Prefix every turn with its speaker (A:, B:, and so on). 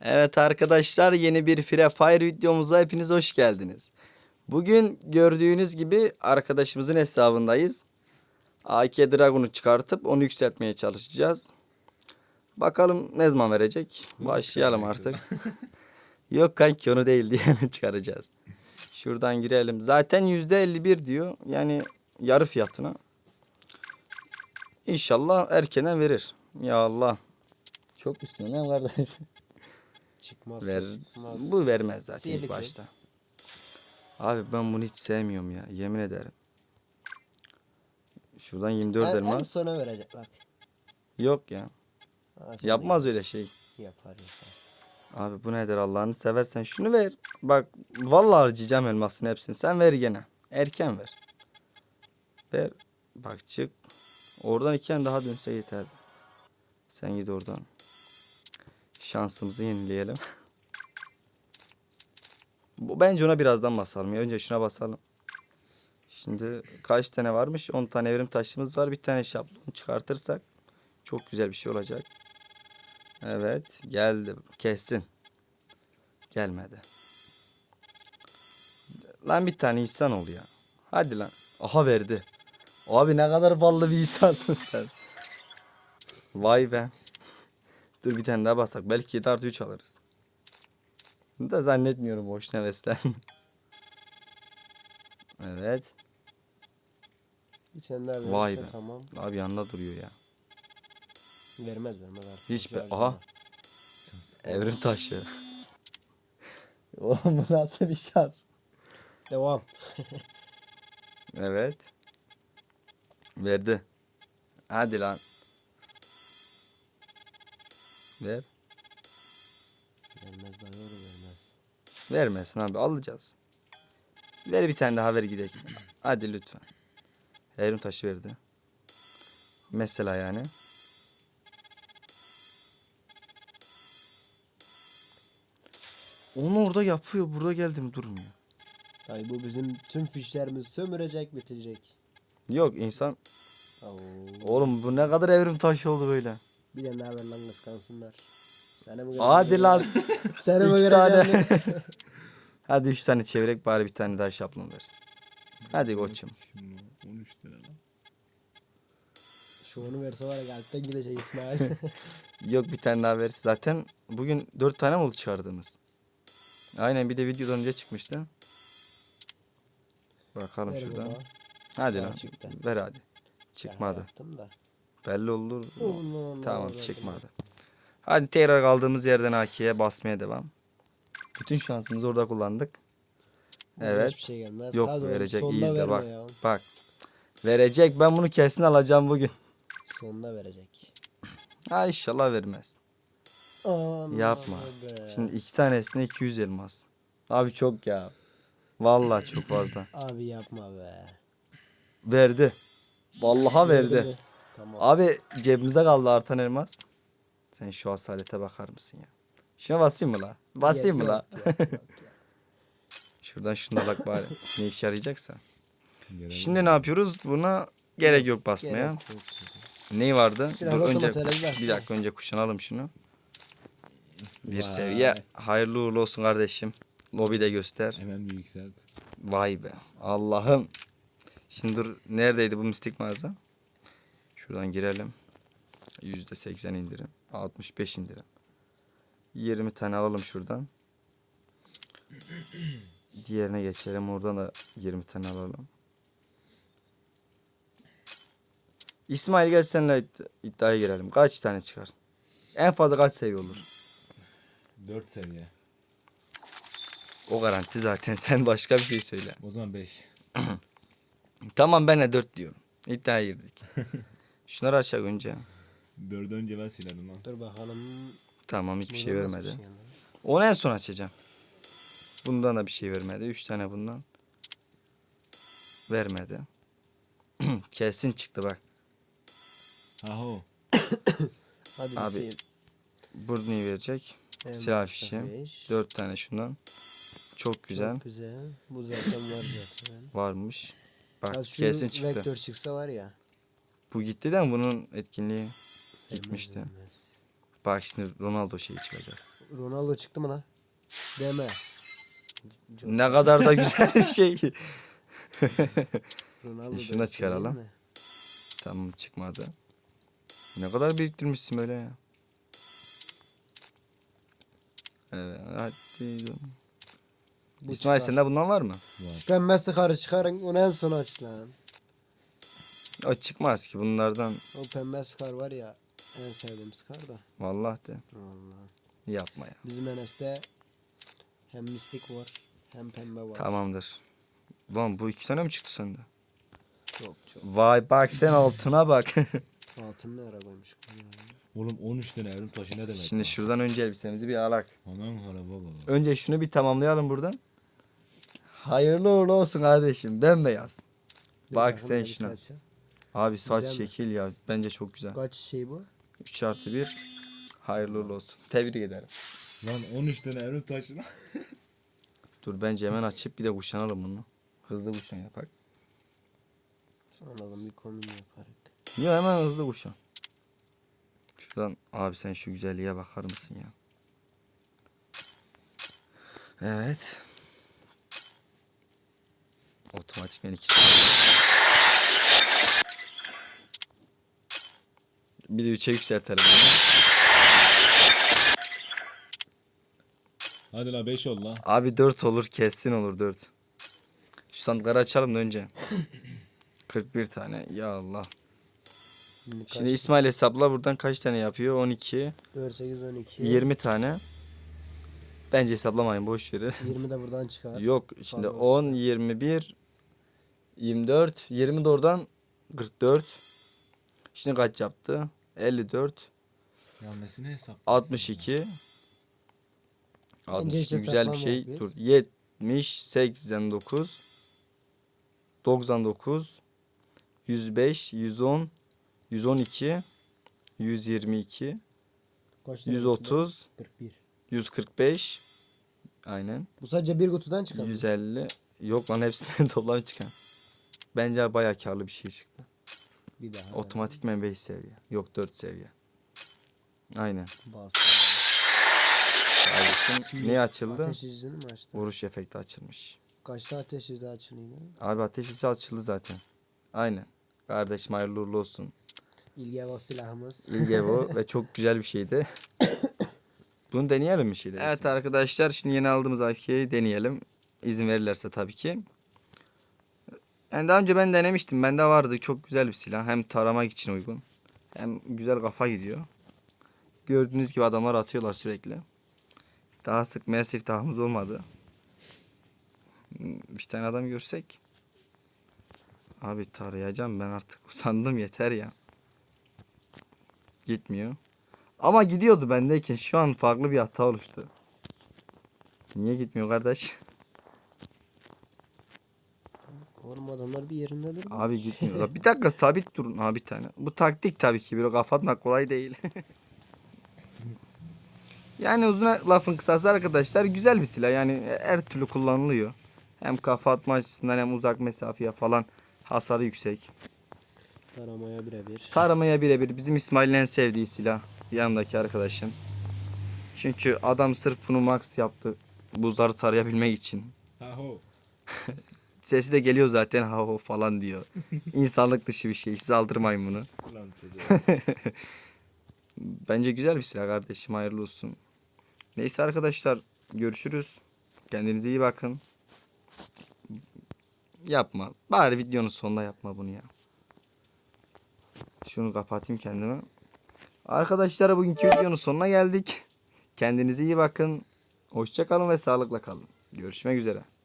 A: Evet arkadaşlar yeni bir Free Fire videomuza hepiniz hoş geldiniz. Bugün gördüğünüz gibi arkadaşımızın hesabındayız. AK Dragon'u çıkartıp onu yükseltmeye çalışacağız. Bakalım ne zaman verecek. Başlayalım artık. Yok kanki onu değil diye çıkaracağız. Şuradan girelim. Zaten %51 diyor. Yani yarı fiyatına. İnşallah erkenen verir. Ya Allah. Çok üstüne ne kardeş?
B: Çıkmaz.
A: Ver.
B: çıkmaz.
A: Bu vermez zaten
B: Sihirli
A: ilk başta. Abi ben bunu hiç sevmiyorum ya. Yemin ederim. Şuradan 24
B: en, en
A: elmas.
B: sona verecek bak.
A: Yok ya.
B: Ha,
A: Yapmaz öyle şey.
B: Yapar yapar.
A: Abi bu nedir Allah'ını seversen şunu ver. Bak vallahi harcayacağım elmasını hepsini. Sen ver gene. Erken ver. Ver. Bak çık. Oradan tane daha dönse yeterdi. Sen git oradan. Şansımızı yenileyelim. Bu bence ona birazdan basalım. Ya önce şuna basalım. Şimdi kaç tane varmış? 10 tane evrim taşımız var. Bir tane şablon çıkartırsak çok güzel bir şey olacak. Evet geldi kesin. Gelmedi. Lan bir tane insan ol ya. Hadi lan. Aha verdi. Abi ne kadar ballı bir insansın sen. Vay be. Dur bir tane daha basak. Belki 7 artı 3 alırız. Bunu da zannetmiyorum boş heveslen. evet.
B: Verirse
A: Vay be.
B: tamam.
A: Abi yanında duruyor ya.
B: Vermez vermez artık.
A: Hiç be. Aha. Evrim taşı. Oğlum bu nasıl bir şans?
B: Devam.
A: Evet. Verdi. Hadi lan. Ver.
B: Vermez daha doğru vermez.
A: Vermesin abi alacağız. Ver bir tane daha ver gidelim. Hadi lütfen. Evrim taşı verdi. Mesela yani. Onu orada yapıyor. Burada geldim durmuyor.
B: Tabii bu bizim tüm fişlerimizi sömürecek bitirecek.
A: Yok insan.
B: Oo.
A: Oğlum bu ne kadar evrim taşı oldu böyle.
B: Daha ver lan kıskansınlar. Seni mi
A: Hadi lan.
B: Seni mi
A: Üç tane. Hadi üç tane çevirek bari bir tane daha şablon ver. Hadi koçum.
C: Şimdi 13 lira lan.
B: Şu onu verse var ya kalpten gidecek İsmail.
A: Yok bir tane daha ver. Zaten bugün dört tane mi oldu çıkardığımız? Aynen bir de videodan önce çıkmıştı. Bakalım
B: Ver
A: şuradan.
B: baba.
A: Hadi
B: Ha,
A: lan.
B: çıktı.
A: Ver hadi.
B: Ben
A: Çıkmadı.
B: yaptım da.
A: Belli olur.
B: Allah
A: Tamam
B: Allah.
A: çıkmadı. Hadi tekrar kaldığımız yerden AK'ye basmaya devam. Bütün şansımızı orada kullandık. Evet.
B: Hiçbir şey gelmez.
A: Yok
B: Hadi oğlum,
A: verecek
B: sonunda
A: iyi izle bak.
B: ya.
A: Bak. Verecek ben bunu kesin alacağım bugün.
B: Sonunda verecek.
A: Ha inşallah vermez.
B: Aman
A: Yapma.
B: be.
A: Şimdi iki tanesine 200 elmas. Abi çok ya. Vallahi çok fazla.
B: Abi yapma be.
A: Verdi. Vallahi verdi.
B: Tamam.
A: Abi cebimize kaldı artan elmas. Sen şu asalete bakar mısın ya? Şuna basayım mı la? Basayım mı la? Şuradan şuna bak bari. Ne işe yarayacaksa.
C: Gelelim.
A: Şimdi ne yapıyoruz? Buna gerek yok basmaya.
B: Gerek yok.
A: Neyi vardı?
B: Silahlı
A: Dur, önce bir dakika önce kuşanalım şunu. Bir
C: Vay.
A: seviye. Hayırlı uğurlu olsun kardeşim. Lobide göster.
C: Hemen bir yükselt.
A: Vay be. Allah'ım. Şimdi dur neredeydi bu mistik mağaza? Şuradan girelim. %80 indirim. 65 indirim. 20 tane alalım şuradan. Diğerine geçelim. Oradan da 20 tane alalım. İsmail gel iddia- iddiaya girelim. Kaç tane çıkar? En fazla kaç seviye olur?
C: 4 seviye.
A: O garanti zaten. Sen başka bir şey söyle.
C: O zaman 5.
A: Tamam ben de 4 diyorum. İddiaya girdik. Şunları aşağı önce.
C: 4 önce ben söyledim lan.
B: Dur bakalım.
A: Tamam hiçbir şey
B: nasıl
A: vermedi.
B: bir şey?
A: Onu en son açacağım. Bundan da bir şey vermedi. 3 tane bundan. Vermedi. Kesin çıktı bak.
C: Aho.
B: Hadi
A: Abi,
B: bir şey.
A: Burnu verecek.
B: En
A: silah
B: başta
A: fişi.
B: beş.
A: 4 tane şundan. Çok güzel.
B: Çok güzel. Bu zaten var zaten.
A: Varmış. Bak
B: Ha, şu
A: kesin çıktı.
B: Vektör çıksa var ya.
A: Bu gitti de bunun etkinliği gitmişti. Bak şimdi Ronaldo şeyi çıkacak.
B: Ronaldo çıktı mı lan? Deme.
A: Ne kadar da güzel bir şey.
B: Ronaldo
A: Şunu da çıkaralım.
B: mi?
A: tamam çıkmadı. Ne kadar biriktirmişsin böyle ya. Evet hadi.
B: Bu
A: İsmail
B: çıkar.
A: sende bundan var mı?
C: Var.
B: Şu pembesi karı çıkarın onu en son aç lan.
A: O çıkmaz ki bunlardan.
B: O pembe skar var ya en sevdiğim skar da.
A: Vallahi de.
B: Vallahi.
A: Yapma ya.
B: Bizim Enes'te hem mistik var hem pembe var.
A: Tamamdır. Lan bu iki tane mi çıktı sende?
B: Çok çok.
A: Vay bak sen altına bak.
B: Altın ne ara koymuş?
C: Oğlum 13 tane evrim taşı ne demek?
A: Şimdi şuradan önce elbisemizi bir alak.
C: Aman hala baba.
A: Önce şunu bir tamamlayalım buradan. Hayırlı uğurlu olsun kardeşim. Bembeyaz. Bak sen şuna.
B: saça.
A: Abi saç
B: Güzel mi?
A: şekil ya. Bence çok güzel.
B: Kaç şey bu?
A: 3 artı 1. Hayırlı uğurlu olsun. Tebrik ederim.
C: Lan 13 tane evrim taşı lan.
A: Dur bence hemen açıp bir de kuşanalım bunu. Hızlı kuşan yapak.
B: Sonradan bir kombin yaparız.
A: Niye hemen hızlı kuşan. Şuradan abi sen şu güzelliğe bakar mısın ya? Evet. Otomatikmen ikisi. Bir de üçe yükseltelim. bunu.
C: Hadi la 5 ol la.
A: Abi 4 olur kesin olur 4. Şu sandıkları açalım da önce. 41 tane ya Allah.
B: Şimdi?
A: Şimdi İsmail hesapla buradan kaç tane yapıyor? 12,
B: 4, 8, 12.
A: 20 tane. Bence hesaplamayın boş verin.
B: 20 de buradan çıkar.
A: Yok şimdi
B: Fazla
A: 10, 21, 24, 20 de oradan 44. Şimdi kaç yaptı? 54,
C: Ya nesine hesap?
A: 62. 62
B: hiç
A: güzel bir şey.
B: biz.
A: Dur 70, 89, 99, 105, 110, 112, 122,
B: Kaç tane
A: 130,
B: kutu? 41.
A: 145. Aynen.
B: Bu sadece bir kutudan çıkar.
A: 150. Yok lan hepsinden toplam çıkan. Bence bayağı karlı bir şey çıktı.
B: Bir daha.
A: Otomatikmen 5 seviye. Yok 4 seviye. Aynen.
B: Bas.
A: Kardeşim ne açıldı?
B: Ateş izini mi açtı?
A: Vuruş efekti açılmış.
B: Kaçta ateş izi açılıydı?
A: Abi ateş izi açıldı zaten. Aynen. Kardeşim hayırlı uğurlu olsun.
B: İlge o silahımız.
A: İlge bu ve çok güzel bir şeydi. Bunu deneyelim mi şeyde? Evet arkadaşlar şimdi yeni aldığımız AK'yi deneyelim. İzin verirlerse tabii ki. Yani daha önce ben denemiştim. Bende vardı. Çok güzel bir silah. Hem taramak için uygun. Hem güzel kafa gidiyor. Gördüğünüz gibi adamlar atıyorlar sürekli. Daha sık mesif siftahımız olmadı. Hmm, Bir tane adam görsek. Abi tarayacağım ben artık. Usandım yeter ya. Gitmiyor. Ama gidiyordu bendeyken. Şu an farklı bir hata oluştu. Niye gitmiyor kardeş?
B: Oğlum adamlar bir yerinde durmuyor.
A: Abi gitmiyor. La bir dakika sabit durun. Ha bir tane. Bu taktik tabii ki. Böyle kafatmak kolay değil. yani uzun lafın kısası arkadaşlar güzel bir silah. Yani her türlü kullanılıyor. Hem kafa atma açısından hem uzak mesafeye falan hasarı yüksek.
B: Taramaya birebir.
A: Taramaya birebir bizim İsmail'in en sevdiği silah. Yanındaki arkadaşım. Çünkü adam sırf bunu max yaptı. Buzları tarayabilmek için.
C: Ha ho.
A: Sesi de geliyor zaten ha ho falan diyor. İnsanlık dışı bir şey. Siz aldırmayın bunu. Bence güzel bir silah kardeşim. Hayırlı olsun. Neyse arkadaşlar. Görüşürüz. Kendinize iyi bakın. Yapma. Bari videonun sonunda yapma bunu ya. Şunu kapatayım kendime. Arkadaşlar bugünkü videonun sonuna geldik. Kendinize iyi bakın. Hoşça kalın ve sağlıkla kalın. Görüşmek üzere.